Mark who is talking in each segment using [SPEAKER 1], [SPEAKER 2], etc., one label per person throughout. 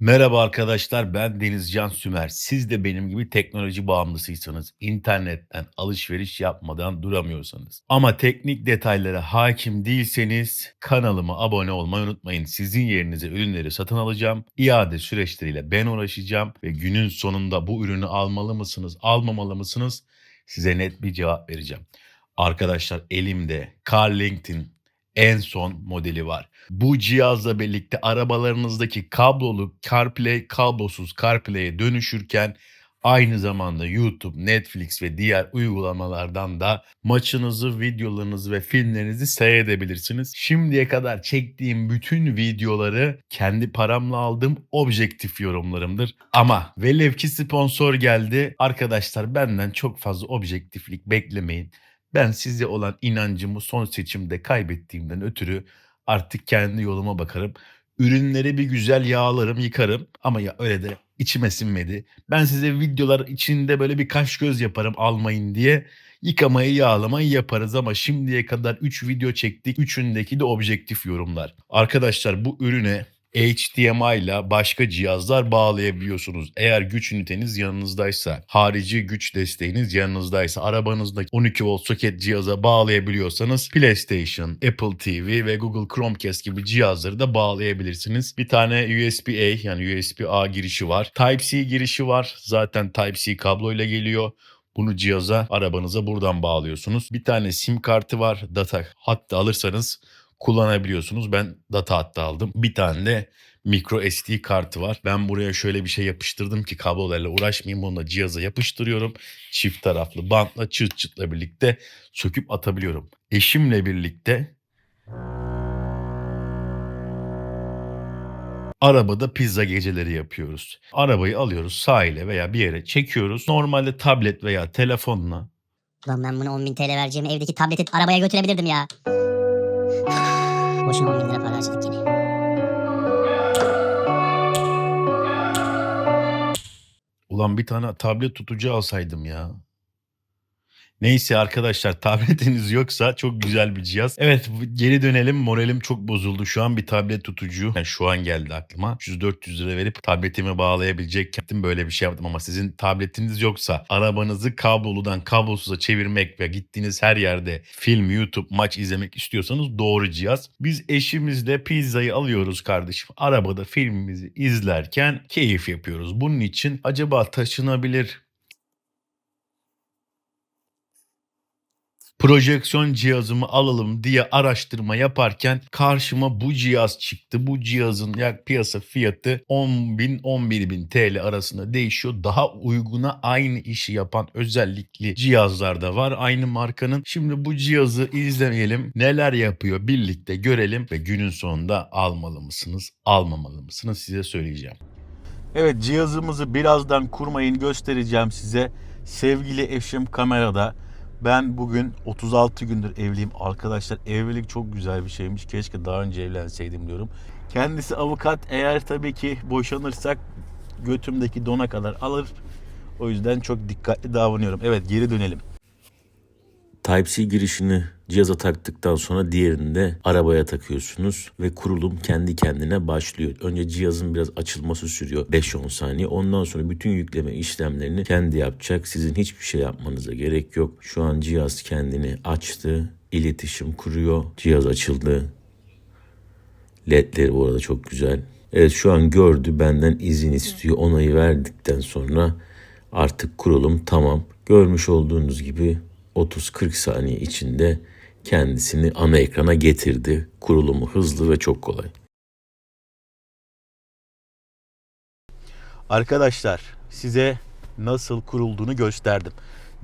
[SPEAKER 1] Merhaba arkadaşlar, ben Denizcan Sümer. Siz de benim gibi teknoloji bağımlısıysanız, internetten alışveriş yapmadan duramıyorsanız ama teknik detaylara hakim değilseniz kanalıma abone olmayı unutmayın. Sizin yerinize ürünleri satın alacağım. İade süreçleriyle ben uğraşacağım ve günün sonunda bu ürünü almalı mısınız, almamalı mısınız? Size net bir cevap vereceğim. Arkadaşlar elimde Carlington en son modeli var. Bu cihazla birlikte arabalarınızdaki kablolu CarPlay kablosuz CarPlay'e dönüşürken aynı zamanda YouTube, Netflix ve diğer uygulamalardan da maçınızı, videolarınızı ve filmlerinizi seyredebilirsiniz. Şimdiye kadar çektiğim bütün videoları kendi paramla aldığım objektif yorumlarımdır. Ama velev ki sponsor geldi. Arkadaşlar benden çok fazla objektiflik beklemeyin. Ben size olan inancımı son seçimde kaybettiğimden ötürü artık kendi yoluma bakarım. Ürünleri bir güzel yağlarım, yıkarım ama ya öyle de içime sinmedi. Ben size videolar içinde böyle bir kaş göz yaparım almayın diye. Yıkamayı, yağlamayı yaparız ama şimdiye kadar 3 video çektik. Üçündeki de objektif yorumlar. Arkadaşlar bu ürüne HDMI ile başka cihazlar bağlayabiliyorsunuz. Eğer güç üniteniz yanınızdaysa, harici güç desteğiniz yanınızdaysa, arabanızdaki 12 volt soket cihaza bağlayabiliyorsanız PlayStation, Apple TV ve Google Chromecast gibi cihazları da bağlayabilirsiniz. Bir tane USB-A yani USB-A girişi var. Type-C girişi var. Zaten Type-C kabloyla geliyor. Bunu cihaza, arabanıza buradan bağlıyorsunuz. Bir tane sim kartı var. Data hattı alırsanız kullanabiliyorsunuz. Ben data hattı aldım. Bir tane de micro SD kartı var. Ben buraya şöyle bir şey yapıştırdım ki kablolarla uğraşmayayım. Bunu da cihaza yapıştırıyorum. Çift taraflı bantla çıt çıtla birlikte söküp atabiliyorum. Eşimle birlikte Arabada pizza geceleri yapıyoruz. Arabayı alıyoruz sahile veya bir yere çekiyoruz. Normalde tablet veya telefonla
[SPEAKER 2] Ulan ben bunu 10.000 TL vereceğim evdeki tableti arabaya götürebilirdim ya. Boşuna 10.000 lira para harcadık yine.
[SPEAKER 1] Ulan bir tane tablet tutucu alsaydım ya. Neyse arkadaşlar tabletiniz yoksa çok güzel bir cihaz. Evet geri dönelim moralim çok bozuldu. Şu an bir tablet tutucu yani şu an geldi aklıma. 300-400 lira verip tabletimi bağlayabilecektim böyle bir şey yaptım ama sizin tabletiniz yoksa arabanızı kabloludan kablosuza çevirmek ve gittiğiniz her yerde film, YouTube, maç izlemek istiyorsanız doğru cihaz. Biz eşimizle pizzayı alıyoruz kardeşim. Arabada filmimizi izlerken keyif yapıyoruz. Bunun için acaba taşınabilir projeksiyon cihazımı alalım diye araştırma yaparken karşıma bu cihaz çıktı. Bu cihazın yak piyasa fiyatı 10 bin 11 bin TL arasında değişiyor. Daha uyguna aynı işi yapan özellikli cihazlar da var aynı markanın. Şimdi bu cihazı izleyelim. Neler yapıyor birlikte görelim ve günün sonunda almalı mısınız almamalı mısınız size söyleyeceğim. Evet cihazımızı birazdan kurmayın göstereceğim size. Sevgili eşim kamerada. Ben bugün 36 gündür evliyim arkadaşlar. Evlilik çok güzel bir şeymiş. Keşke daha önce evlenseydim diyorum. Kendisi avukat. Eğer tabii ki boşanırsak götümdeki dona kadar alır. O yüzden çok dikkatli davranıyorum. Evet geri dönelim.
[SPEAKER 3] Type-C girişini cihaza taktıktan sonra diğerini de arabaya takıyorsunuz ve kurulum kendi kendine başlıyor. Önce cihazın biraz açılması sürüyor 5-10 saniye. Ondan sonra bütün yükleme işlemlerini kendi yapacak. Sizin hiçbir şey yapmanıza gerek yok. Şu an cihaz kendini açtı. İletişim kuruyor. Cihaz açıldı. LED'leri bu arada çok güzel. Evet şu an gördü benden izin istiyor. Onayı verdikten sonra artık kurulum tamam. Görmüş olduğunuz gibi 30-40 saniye içinde kendisini ana ekrana getirdi. Kurulumu hızlı ve çok kolay.
[SPEAKER 1] Arkadaşlar size nasıl kurulduğunu gösterdim.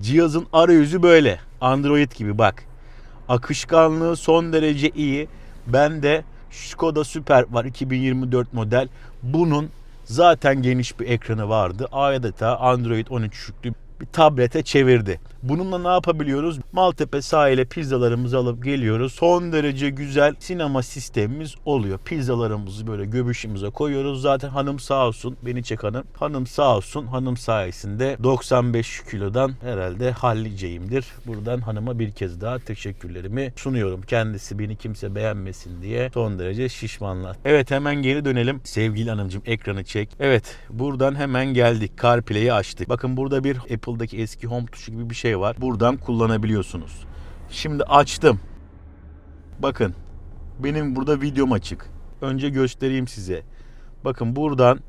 [SPEAKER 1] Cihazın arayüzü böyle. Android gibi bak. Akışkanlığı son derece iyi. Bende Skoda Super var 2024 model. Bunun zaten geniş bir ekranı vardı. Adeta Android 13 yüklü bir tablete çevirdi. Bununla ne yapabiliyoruz? Maltepe sahile pizzalarımızı alıp geliyoruz. Son derece güzel sinema sistemimiz oluyor. Pizzalarımızı böyle göbüşümüze koyuyoruz. Zaten hanım sağ olsun beni çek hanım. Hanım sağ olsun hanım sayesinde 95 kilodan herhalde halliceyimdir. Buradan hanıma bir kez daha teşekkürlerimi sunuyorum. Kendisi beni kimse beğenmesin diye son derece şişmanlar. Evet hemen geri dönelim. Sevgili hanımcığım ekranı çek. Evet buradan hemen geldik. CarPlay'i açtık. Bakın burada bir Apple'daki eski home tuşu gibi bir şey var. Buradan kullanabiliyorsunuz. Şimdi açtım. Bakın benim burada videom açık. Önce göstereyim size. Bakın buradan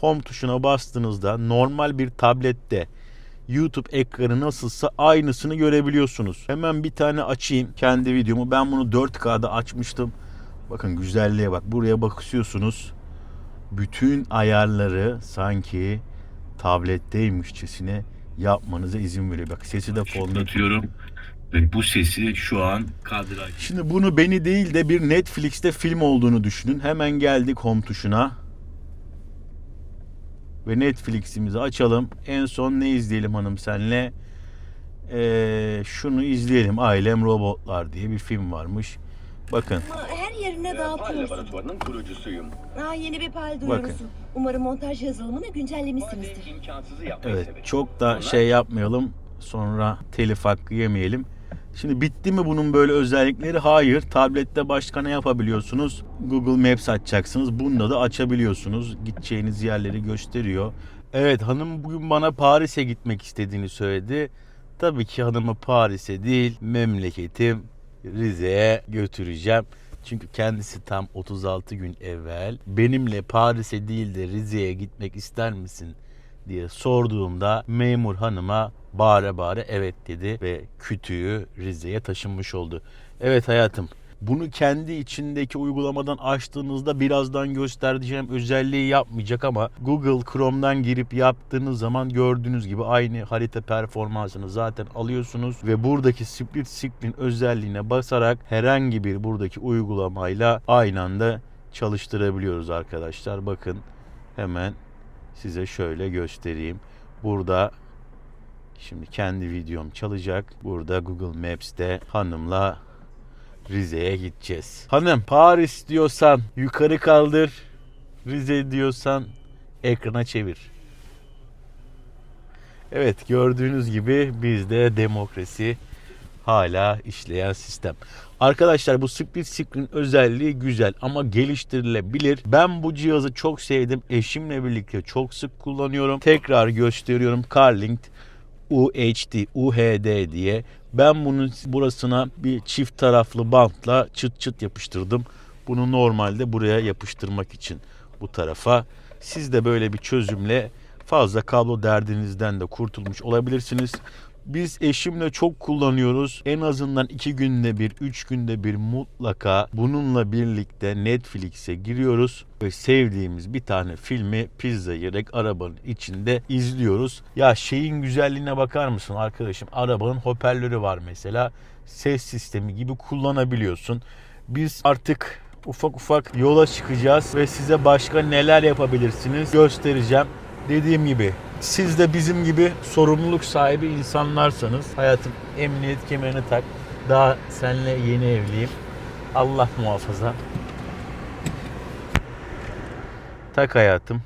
[SPEAKER 1] home tuşuna bastığınızda normal bir tablette YouTube ekranı nasılsa aynısını görebiliyorsunuz. Hemen bir tane açayım kendi videomu. Ben bunu 4K'da açmıştım. Bakın güzelliğe bak. Buraya bakıyorsunuz. Bütün ayarları sanki tabletteymişçesine yapmanıza izin veriyor. Bak sesi de fonda
[SPEAKER 4] Atıyorum ve bu sesi şu an kadraj.
[SPEAKER 1] Şimdi bunu beni değil de bir Netflix'te film olduğunu düşünün. Hemen geldik home tuşuna. Ve Netflix'imizi açalım. En son ne izleyelim hanım senle? Ee, şunu izleyelim. Ailem Robotlar diye bir film varmış. Bakın.
[SPEAKER 5] Yerine
[SPEAKER 6] Pal
[SPEAKER 5] dağıtıyorsun.
[SPEAKER 6] laboratuvarının kurucusuyum.
[SPEAKER 5] Aa, yeni bir pal
[SPEAKER 1] Bakın.
[SPEAKER 5] duyurusu. Umarım montaj yazılımını güncellemişsinizdir.
[SPEAKER 6] arada imkansızı yapmayı
[SPEAKER 1] Evet
[SPEAKER 6] severim.
[SPEAKER 1] çok da
[SPEAKER 6] Sonra
[SPEAKER 1] şey yapmayalım. Sonra telif hakkı yemeyelim. Şimdi bitti mi bunun böyle özellikleri? Hayır. Tablette başka ne yapabiliyorsunuz? Google Maps açacaksınız. Bunda da açabiliyorsunuz. Gideceğiniz yerleri gösteriyor. Evet hanım bugün bana Paris'e gitmek istediğini söyledi. Tabii ki hanımı Paris'e değil memleketim Rize'ye götüreceğim. Çünkü kendisi tam 36 gün evvel benimle Paris'e değil de Rize'ye gitmek ister misin diye sorduğumda memur hanıma bağıra bağıra evet dedi ve kütüğü Rize'ye taşınmış oldu. Evet hayatım bunu kendi içindeki uygulamadan açtığınızda birazdan göstereceğim özelliği yapmayacak ama Google Chrome'dan girip yaptığınız zaman gördüğünüz gibi aynı harita performansını zaten alıyorsunuz ve buradaki split screen özelliğine basarak herhangi bir buradaki uygulamayla aynı anda çalıştırabiliyoruz arkadaşlar. Bakın hemen size şöyle göstereyim. Burada şimdi kendi videom çalacak. Burada Google Maps'te hanımla Rize'ye gideceğiz. Hanım Paris diyorsan yukarı kaldır. Rize diyorsan ekrana çevir. Evet gördüğünüz gibi bizde demokrasi hala işleyen sistem. Arkadaşlar bu split screen özelliği güzel ama geliştirilebilir. Ben bu cihazı çok sevdim. Eşimle birlikte çok sık kullanıyorum. Tekrar gösteriyorum. Carlink UHD, UHD diye. Ben bunun burasına bir çift taraflı bantla çıt çıt yapıştırdım. Bunu normalde buraya yapıştırmak için bu tarafa. Siz de böyle bir çözümle fazla kablo derdinizden de kurtulmuş olabilirsiniz. Biz eşimle çok kullanıyoruz. En azından iki günde bir, üç günde bir mutlaka bununla birlikte Netflix'e giriyoruz ve sevdiğimiz bir tane filmi pizza yiyerek arabanın içinde izliyoruz. Ya şeyin güzelliğine bakar mısın arkadaşım? Arabanın hoparlörü var mesela. Ses sistemi gibi kullanabiliyorsun. Biz artık ufak ufak yola çıkacağız ve size başka neler yapabilirsiniz göstereceğim. Dediğim gibi siz de bizim gibi sorumluluk sahibi insanlarsanız hayatım emniyet kemerini tak. Daha senle yeni evliyim. Allah muhafaza. Tak hayatım.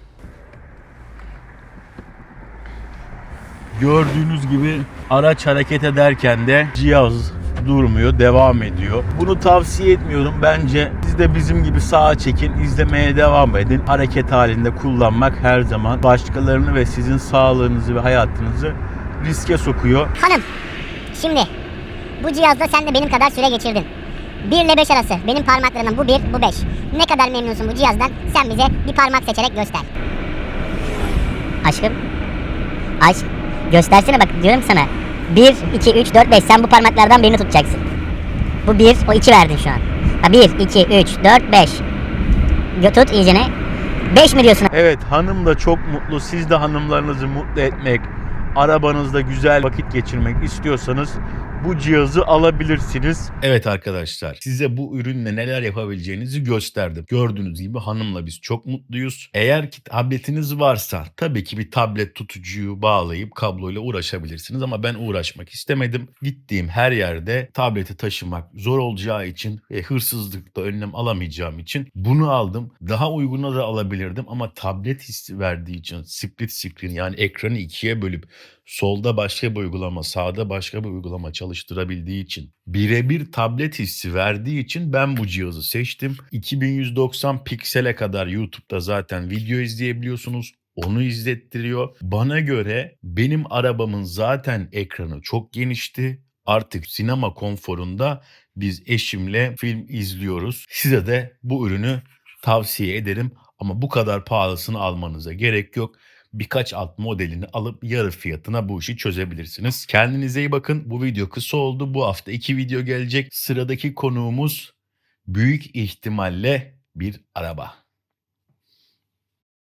[SPEAKER 1] Gördüğünüz gibi araç hareket ederken de cihaz durmuyor, devam ediyor. Bunu tavsiye etmiyorum. Bence siz de bizim gibi sağa çekin, izlemeye devam edin. Hareket halinde kullanmak her zaman başkalarını ve sizin sağlığınızı ve hayatınızı riske sokuyor.
[SPEAKER 7] Hanım, şimdi bu cihazda sen de benim kadar süre geçirdin. 1 ile 5 arası benim parmaklarımın bu 1, bu 5. Ne kadar memnunsun bu cihazdan sen bize bir parmak seçerek göster.
[SPEAKER 2] Aşkım. Aşk. Göstersene bak diyorum sana. 1, 2, 3, 4, 5. Sen bu parmaklardan birini tutacaksın. Bu 1, o 2 verdin şu an. Ha 1, 2, 3, 4, 5. Gö- Tut iyicene. 5 mi diyorsun?
[SPEAKER 1] Evet hanım da çok mutlu. Siz de hanımlarınızı mutlu etmek, arabanızda güzel vakit geçirmek istiyorsanız bu cihazı alabilirsiniz. Evet arkadaşlar size bu ürünle neler yapabileceğinizi gösterdim. Gördüğünüz gibi hanımla biz çok mutluyuz. Eğer ki tabletiniz varsa tabii ki bir tablet tutucuyu bağlayıp kabloyla uğraşabilirsiniz ama ben uğraşmak istemedim. Gittiğim her yerde tableti taşımak zor olacağı için ve hırsızlıkta önlem alamayacağım için bunu aldım. Daha uyguna da alabilirdim ama tablet hissi verdiği için split screen yani ekranı ikiye bölüp solda başka bir uygulama, sağda başka bir uygulama çalıştırabildiği için, birebir tablet hissi verdiği için ben bu cihazı seçtim. 2190 piksele kadar YouTube'da zaten video izleyebiliyorsunuz. Onu izlettiriyor. Bana göre benim arabamın zaten ekranı çok genişti. Artık sinema konforunda biz eşimle film izliyoruz. Size de bu ürünü tavsiye ederim ama bu kadar pahalısını almanıza gerek yok birkaç alt modelini alıp yarı fiyatına bu işi çözebilirsiniz. Kendinize iyi bakın. Bu video kısa oldu. Bu hafta iki video gelecek. Sıradaki konuğumuz büyük ihtimalle bir araba.